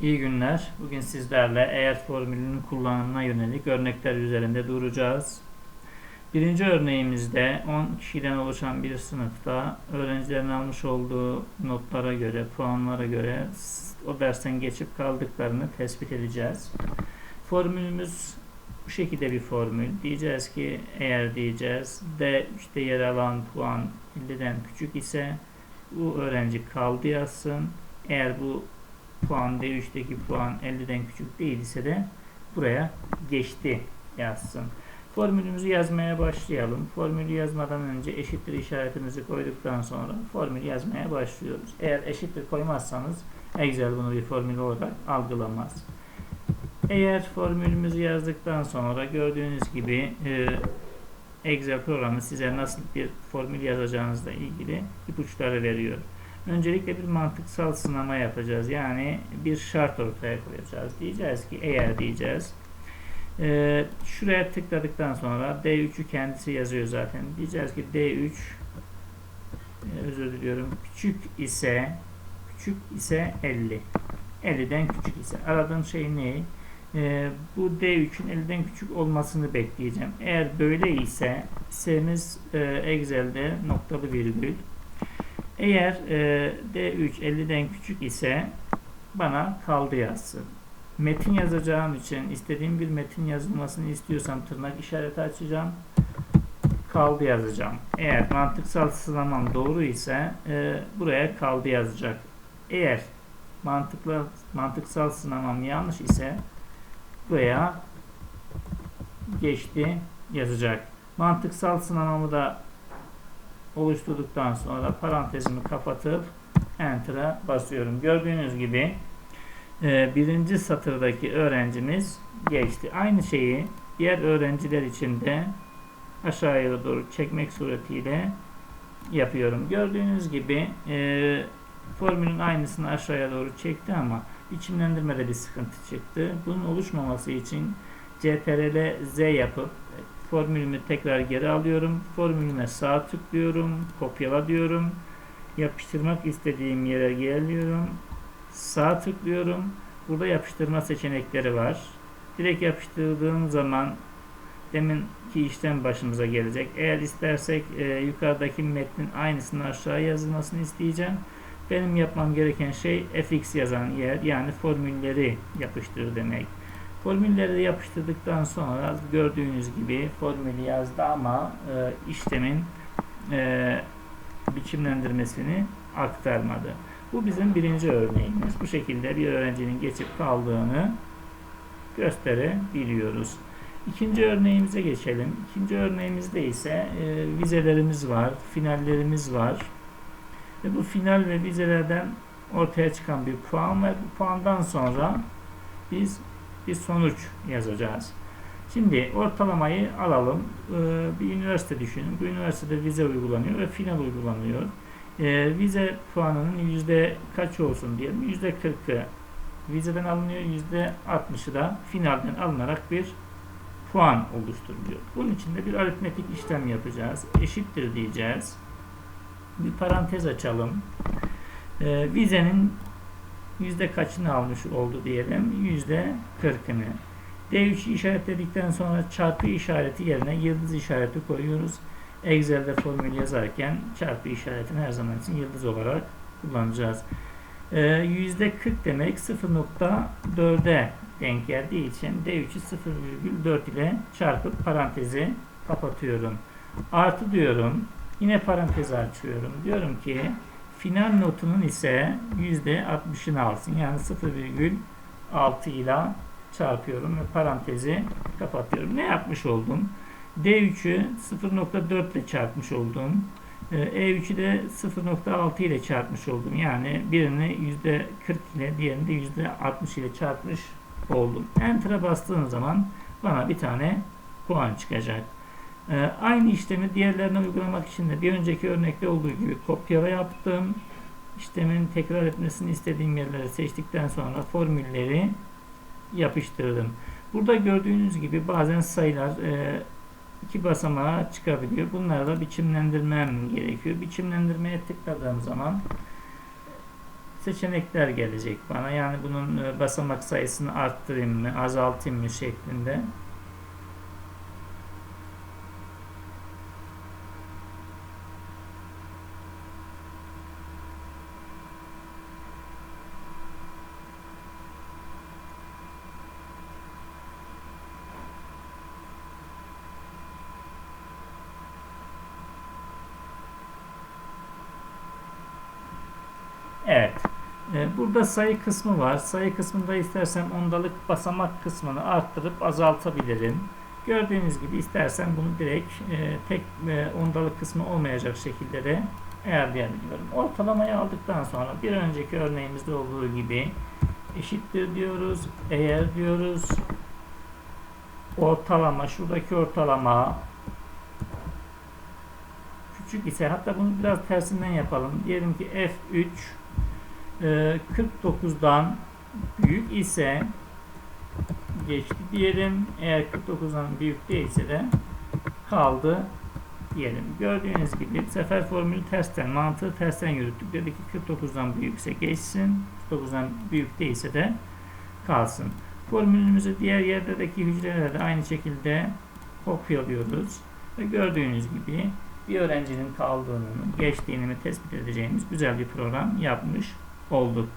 İyi günler. Bugün sizlerle eğer formülünün kullanımına yönelik örnekler üzerinde duracağız. Birinci örneğimizde 10 kişiden oluşan bir sınıfta öğrencilerin almış olduğu notlara göre, puanlara göre o dersten geçip kaldıklarını tespit edeceğiz. Formülümüz bu şekilde bir formül. Diyeceğiz ki eğer diyeceğiz D3'te yer alan puan 50'den küçük ise bu öğrenci kaldı yazsın. Eğer bu puan D3'teki puan 50'den küçük değil ise de buraya geçti yazsın. Formülümüzü yazmaya başlayalım. Formülü yazmadan önce eşittir işaretimizi koyduktan sonra formülü yazmaya başlıyoruz. Eğer eşittir koymazsanız Excel bunu bir formül olarak algılamaz. Eğer formülümüzü yazdıktan sonra gördüğünüz gibi e, Excel programı size nasıl bir formül yazacağınızla ilgili ipuçları veriyor. Öncelikle bir mantıksal sınama yapacağız. Yani bir şart ortaya koyacağız. Diyeceğiz ki eğer diyeceğiz. E, şuraya tıkladıktan sonra D3'ü kendisi yazıyor zaten. Diyeceğiz ki D3 e, özür diliyorum küçük ise küçük ise 50. 50'den küçük ise. Aradığım şey ne? E, bu D3'ün 50'den küçük olmasını bekleyeceğim. Eğer böyle ise isemiz e, Excel'de noktalı virgül eğer e, D3 50'den küçük ise bana kaldı yazsın. Metin yazacağım için istediğim bir metin yazılmasını istiyorsam tırnak işareti açacağım. Kaldı yazacağım. Eğer mantıksal sıralamam doğru ise e, buraya kaldı yazacak. Eğer mantıklı mantıksal sınamam yanlış ise buraya geçti yazacak. Mantıksal sınamamı da oluşturduktan sonra parantezimi kapatıp Enter'a basıyorum. Gördüğünüz gibi e, birinci satırdaki öğrencimiz geçti. Aynı şeyi diğer öğrenciler için de aşağıya doğru çekmek suretiyle yapıyorum. Gördüğünüz gibi e, formülün aynısını aşağıya doğru çekti ama biçimlendirmede bir sıkıntı çıktı. Bunun oluşmaması için CTRL Z yapıp Formülümü tekrar geri alıyorum. Formülüme sağ tıklıyorum. Kopyala diyorum. Yapıştırmak istediğim yere geliyorum. Sağ tıklıyorum. Burada yapıştırma seçenekleri var. Direkt yapıştırdığım zaman deminki işlem başımıza gelecek. Eğer istersek e, yukarıdaki metnin aynısını aşağı yazılmasını isteyeceğim. Benim yapmam gereken şey fx yazan yer yani formülleri yapıştır demek. Formülleri yapıştırdıktan sonra gördüğünüz gibi formülü yazdı ama e, işlemin e, biçimlendirmesini aktarmadı. Bu bizim birinci örneğimiz. Bu şekilde bir öğrencinin geçip kaldığını gösterebiliyoruz. İkinci örneğimize geçelim. İkinci örneğimizde ise e, vizelerimiz var, finallerimiz var. Ve bu final ve vizelerden ortaya çıkan bir puan ve bu puandan sonra biz bir sonuç yazacağız. Şimdi ortalamayı alalım. Ee, bir üniversite düşünün. Bu üniversitede vize uygulanıyor ve final uygulanıyor. Ee, vize puanının yüzde kaç olsun diyelim. Yüzde 40'ı vizeden alınıyor. Yüzde 60'ı da finalden alınarak bir puan oluşturuluyor. Bunun için de bir aritmetik işlem yapacağız. Eşittir diyeceğiz. Bir parantez açalım. Ee, vizenin yüzde kaçını almış oldu diyelim. Yüzde kırkını. D3'ü işaretledikten sonra çarpı işareti yerine yıldız işareti koyuyoruz. Excel'de formül yazarken çarpı işaretini her zaman için yıldız olarak kullanacağız. Ee, yüzde 40 demek 0.4'e denk geldiği için D3'ü 0,4 ile çarpıp parantezi kapatıyorum. Artı diyorum. Yine parantezi açıyorum. Diyorum ki Final notunun ise %60'ını alsın. Yani 0,6 ile çarpıyorum ve parantezi kapatıyorum. Ne yapmış oldum? D3'ü 0.4 ile çarpmış oldum. E3'ü de 0.6 ile çarpmış oldum. Yani birini %40 ile diğerini de %60 ile çarpmış oldum. Enter'a bastığım zaman bana bir tane puan çıkacak. Ee, aynı işlemi diğerlerine uygulamak için de bir önceki örnekte olduğu gibi kopyala yaptım. İşlemin tekrar etmesini istediğim yerleri seçtikten sonra formülleri yapıştırdım. Burada gördüğünüz gibi bazen sayılar e, iki basamağa çıkabiliyor. Bunları da biçimlendirmem gerekiyor. Biçimlendirmeye tıkladığım zaman seçenekler gelecek bana. Yani bunun e, basamak sayısını arttırayım mı, azaltayım mı şeklinde. Evet. Ee, Burada sayı kısmı var. Sayı kısmında istersem ondalık basamak kısmını arttırıp azaltabilirim. Gördüğünüz gibi istersen bunu direkt e, tek e, ondalık kısmı olmayacak şekilde de ayarlayabiliyorum. Ortalamayı aldıktan sonra bir önceki örneğimizde olduğu gibi eşittir diyoruz. Eğer diyoruz ortalama şuradaki ortalama küçük ise hatta bunu biraz tersinden yapalım. Diyelim ki F3 e, 49'dan büyük ise geçti diyelim. Eğer 49'dan büyük değilse de kaldı diyelim. Gördüğünüz gibi sefer formülü tersten, mantığı tersten yürüttük. Dedi ki 49'dan büyükse geçsin. 49'dan büyük değilse de kalsın. Formülümüzü diğer yerdeki hücrelere de aynı şekilde kopyalıyoruz. Ve gördüğünüz gibi bir öğrencinin kaldığını, geçtiğini mi tespit edeceğimiz güzel bir program yapmış olduk.